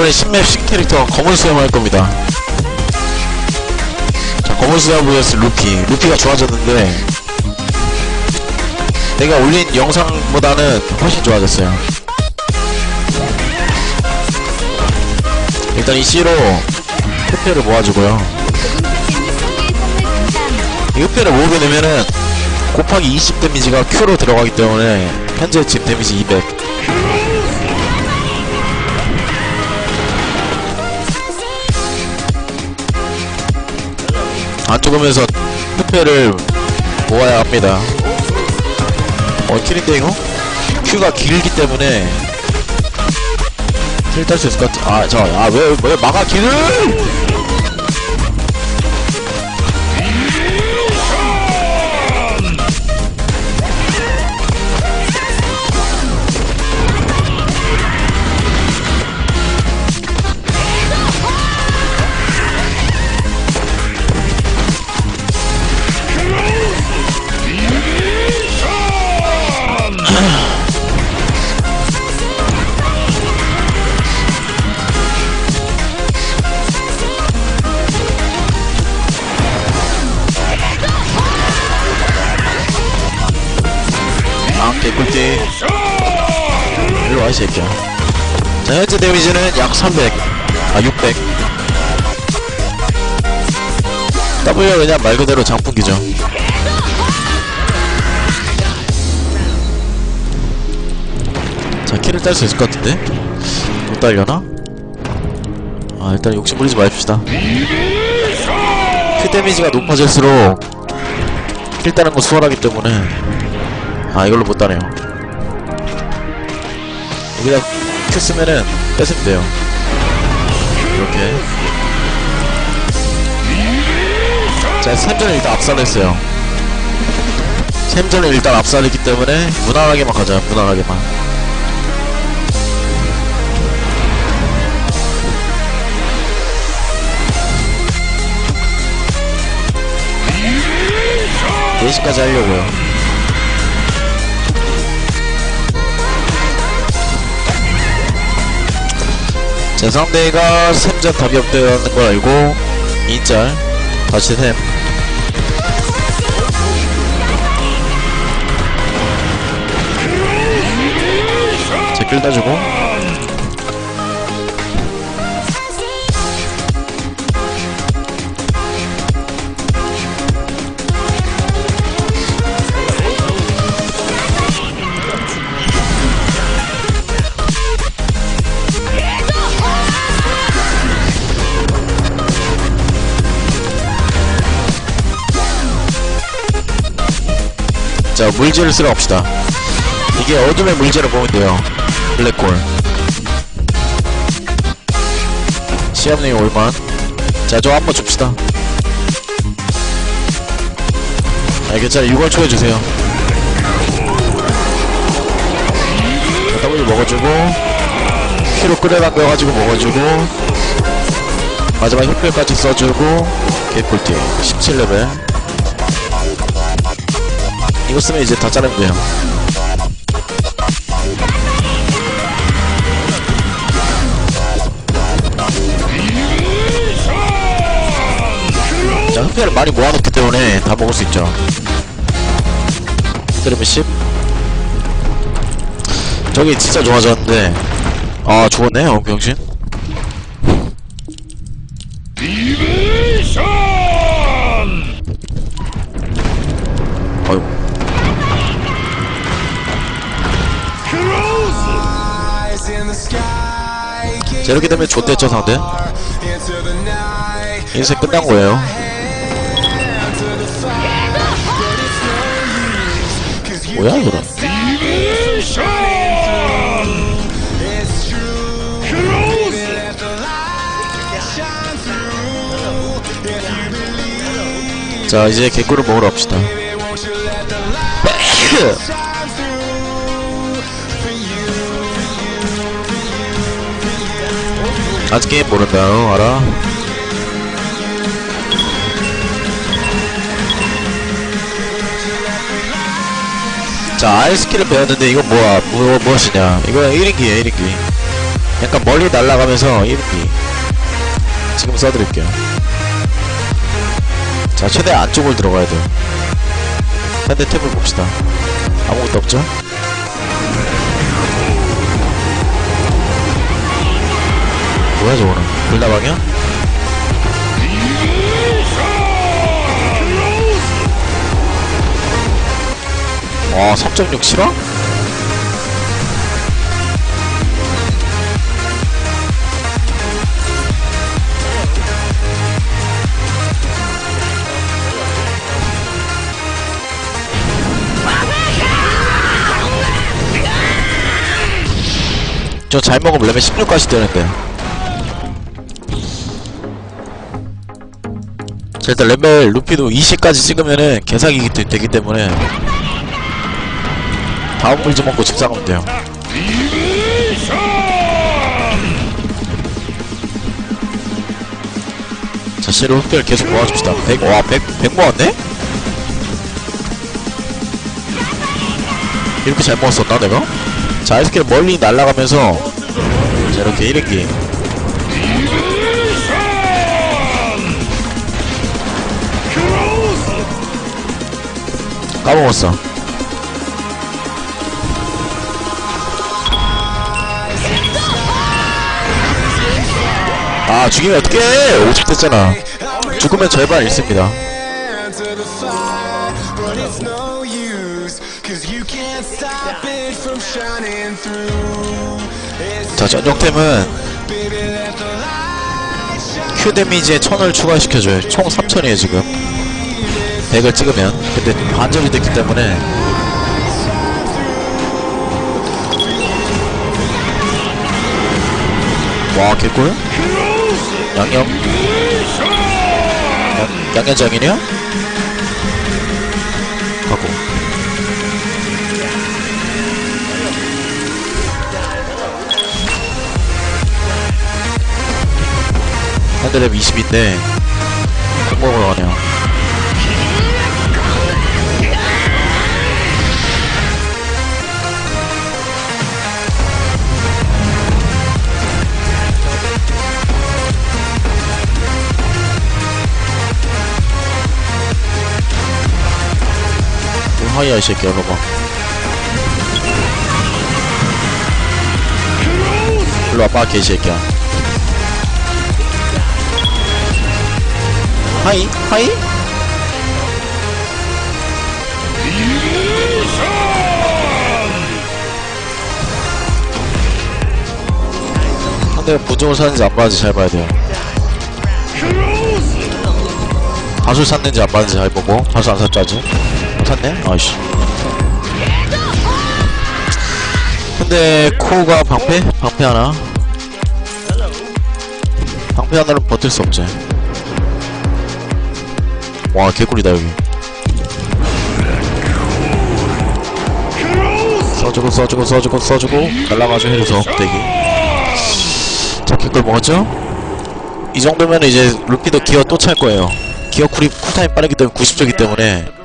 자 이번에 신맵 신캐릭터 검은 수염 할 겁니다. 자 검은 수염 vs 루피. 루피가 좋아졌는데 내가 올린 영상보다는 훨씬 좋아졌어요. 일단 이 C로 흡혈을 모아주고요. 이 흡혈을 모으게 되면은 곱하기 20 데미지가 Q로 들어가기 때문에 현재 지금 데미지 200 안 죽으면서 흡혈을 모아야 합니다. 어 이거? Q가 길기 때문에 킬딸수 있을 것 같아. 아저아왜 왜 막아 길을 이 새끼야 자 현재 데미지는 약 300, 아 600. W가 그냥 말 그대로 장풍기죠. 자 키를 딸 수 있을 것 같은데 못 딸려나? 아 일단 욕심 부리지 맙시다. 킬 데미지가 높아질수록 킬 따는 거 수월하기 때문에 아 이걸로 못 따네요. 여기다 큐 쓰면은 뺏으면 돼요. 이렇게. 자, 샘전을 일단 압살했어요. 샘전을 일단 압살했기 때문에 무난하게만 가자, 무난하게만. 네시까지 하려고요. 제 상대가 샘전 없다는 걸 알고 인짤 다시 샘. 제길 따주고 물질을 쓰러 갑시다. 이게 어둠의 물질을 보면 돼요. 블랙홀 시합능이 올만. 자저 한번 줍시다. 아 괜찮아 6월 초에 주세요. 자, W 먹어주고 피로 끓여당겨가지고 먹어주고 마지막 흑별까지 써주고 개꿀팁. 17레벨 이거 쓰면 이제 다 자르면 돼요. 자, 흡혈을 많이 모아놓기 때문에 다 먹을 수 있죠. 그러면 10. 저기 진짜 좋아졌는데, 아, 죽었네, 어, 병신. 자, 이렇게 되면 좋댔죠, 상대? 인생 끝난 거예요. 뭐야, 이거? 자, 이제 개꿀을 먹으러 갑시다. 아직 게임 모른다, 어, 알아? 자, 아이스키를 배웠는데 이거 뭐야, 뭐, 무엇이냐. 이거 1인기야, 1인기. 약간 멀리 날아가면서 이렇게 지금 써드릴게요 자 최대 안쪽을 들어가야 돼요 현대 탭을 봅시다 아무것도 없죠? 뭐야 저거는 불나방이야? 와 3.6 실화? 저잘 먹으면 레벨 16까지 되는데 자 일단 레벨 루피도 20까지 찍으면은 개사기기 되- 되기 때문에 다음 물좀 먹고 집사가면 돼요 자 씨로 흡별 계속 모아줍시다 100, 와 100, 100 모았네? 이렇게 잘 모았었나 내가? 자 아이스크림 멀리 날아가면서 자 이렇게 1인기 까먹었어 아 죽이면 어떡해 50 됐잖아 죽으면 절반 잃습니다 자 shine. Q 데미지에 1000을 추가시켜줘요 총 3000이에요 지금 100을 찍으면 근데 반전이 됐기 때문에 와 개꿀? 양념? 양, 양념장이냐? 하고. 핸드랩 20인데 콩 먹으러 가네요 하이야 이 새끼야 이거 봐. 일로 와봐 개새끼야. 하이 하이? 상대가 부종을 샀는지 안 받는지 잘 봐야 돼요. 다수 샀는지 안 받는지 잘 보고 다수 안 샀죠 아직 못 샀네? 아이씨. 근데 코가 방패? 방패 하나? 방패 하나는 버틸 수 없지. 와 개꿀이다 여기. 써주고 써주고 써주고 써주고. 날라가죠 해줘서 대기 자 개꿀 먹었죠? 이 정도면 이제 루피도 기어 또 찰 거예요. 기어 쿨이 쿨타임 빠르기 때문에 90초이기 때문에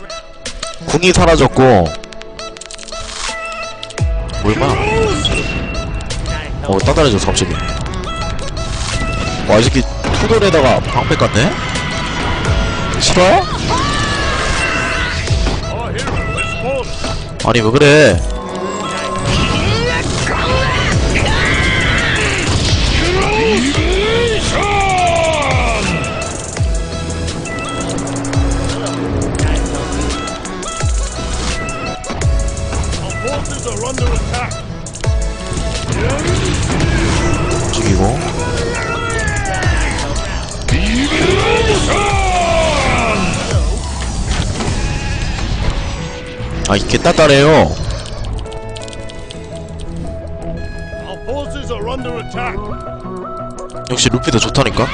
궁이 사라졌고 뭘봐 어 따다해졌어 갑자기 와이 새끼 투돌에다가 방패 깠네? 싫어요? 아니 왜 그래 아 이게 따따래요. 역시 루피도 좋다니까?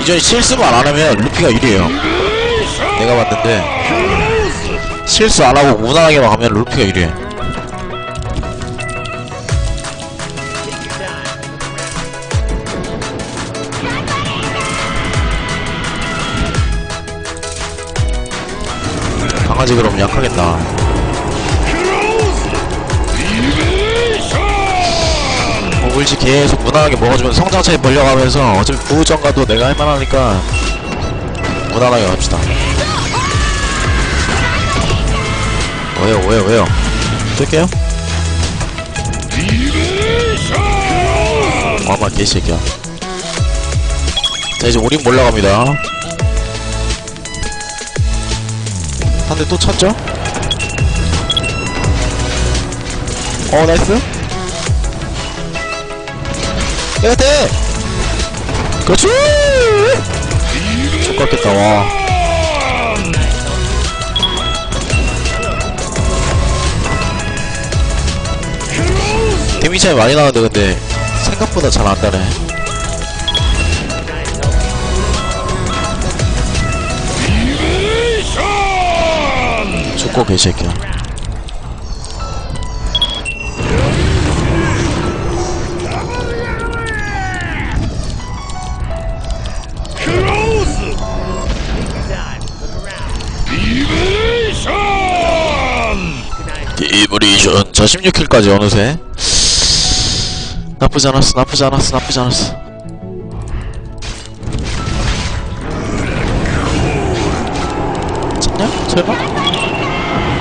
이전 실수만 안하면 루피가 유리해요. 내가 봤는데. 실수 안하고 무난하게만 가면 루피가 유리해 아지 그럼 약하겠다. 어 울지 계속 무난하게 먹어주면 성장 차이 벌려가면서 어차피 부우정가도 내가 할만하니까 무난하게 갑시다. 왜요 왜요 왜요? 뜰게요. 아마 개새끼야 자 이제 우린 몰라갑니다 한대또 쳤죠? 어 나이스 내가 돼! 그렇지! 족같겠다 와 데미 차이 많이 나는데 근데 생각보다 잘안 나네 죽고 개새끼야 디브리션 자 16킬까지 어느새 나쁘지 않았어 나쁘지 않았어 나쁘지 않았어 잡냐? 설마?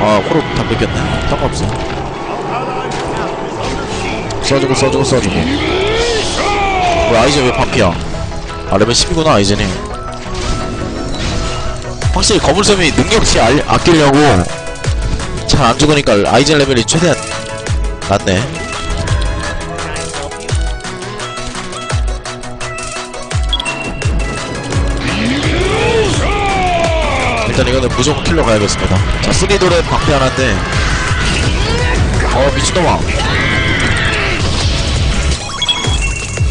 아 코로 다 뺏겼네. 상관없어 써주고 써주고 써주고. 왜 아이젠 왜 반피야 아 레벨 10이구나 아이젠이. 확실히 거물섬이 능력치 알, 아끼려고 잘 안 죽으니까 아이젠 레벨이 최대한 낮네 일단 이거는 무조건 킬러 가야겠습니다. 자 쓰리돌에 방패 하나인데. 어 미친놈아.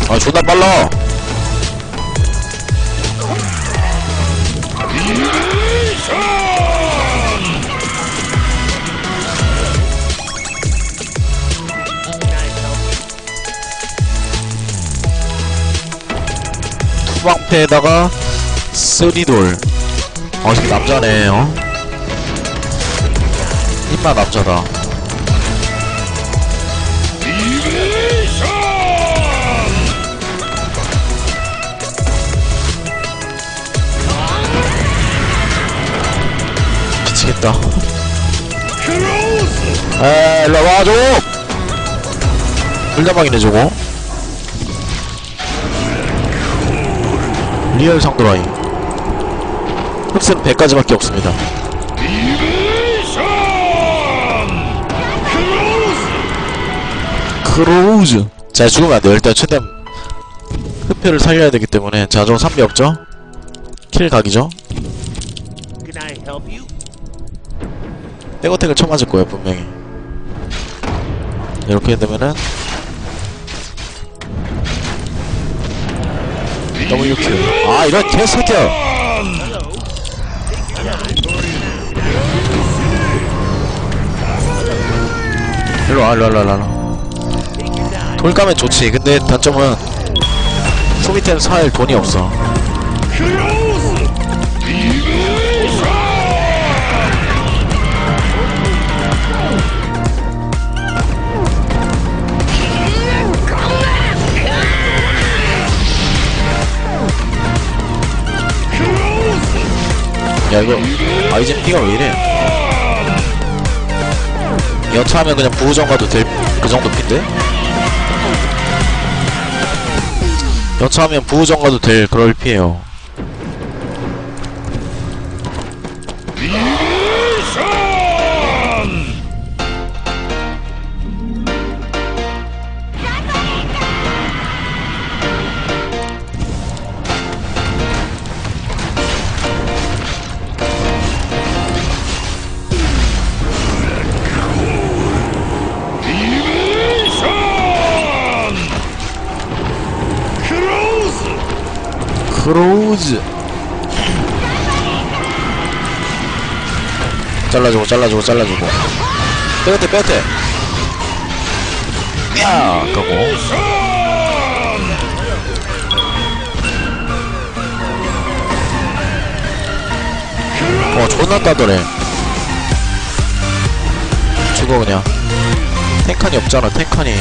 아 존나 빨라. 투방패에다가 쓰리돌 어, 지금 남자네, 어? 힘만 남자다. 미치겠다. 에, 일로 와줘! 불대방이네, 저거. 리얼 상도라이. 흡수는 100까지밖에 없습니다. 크로우즈. 자, 죽으면 안 돼요. 일단 최대한 흡혈을 살려야 되기 때문에 자종 3비 없죠? 킬 각이죠? 백어택을 쳐맞을 거예요, 분명히. 이렇게 되면은 WQ. 아, 이런 개새끼야! 일로와, 일로와, 일로와, 일로와. 돌 까면 좋지. 근데 단점은 소비템 살 돈이 없어. 야 이거 아이젠 피가 왜 이래 여차하면 그냥 부우정 가도 될 그 정도 피인데? 여차하면 부우정 가도 될 그럴 피에요 크로우즈. 잘라주고 잘라주고 잘라주고. 빼앗대 빼앗대 야 까고. 어 존나 따더래. 죽어 그냥. 탱칸이 없잖아 탱칸이.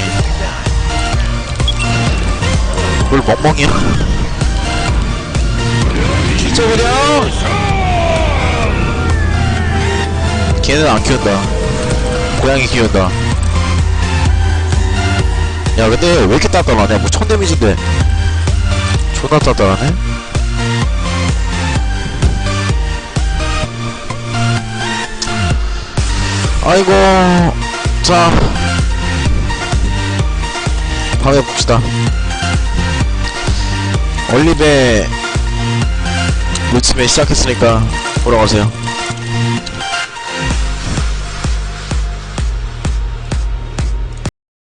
뭘 멍멍이야 그냥 걔는 안 키운다. 고양이 키운다. 야 근데 왜 이렇게 단단하냐 뭐 천데미지인데. 존나 단단하네. 아이고 자. 방해 봅시다. 올리베 루치맨 시작했으니까 돌아가세요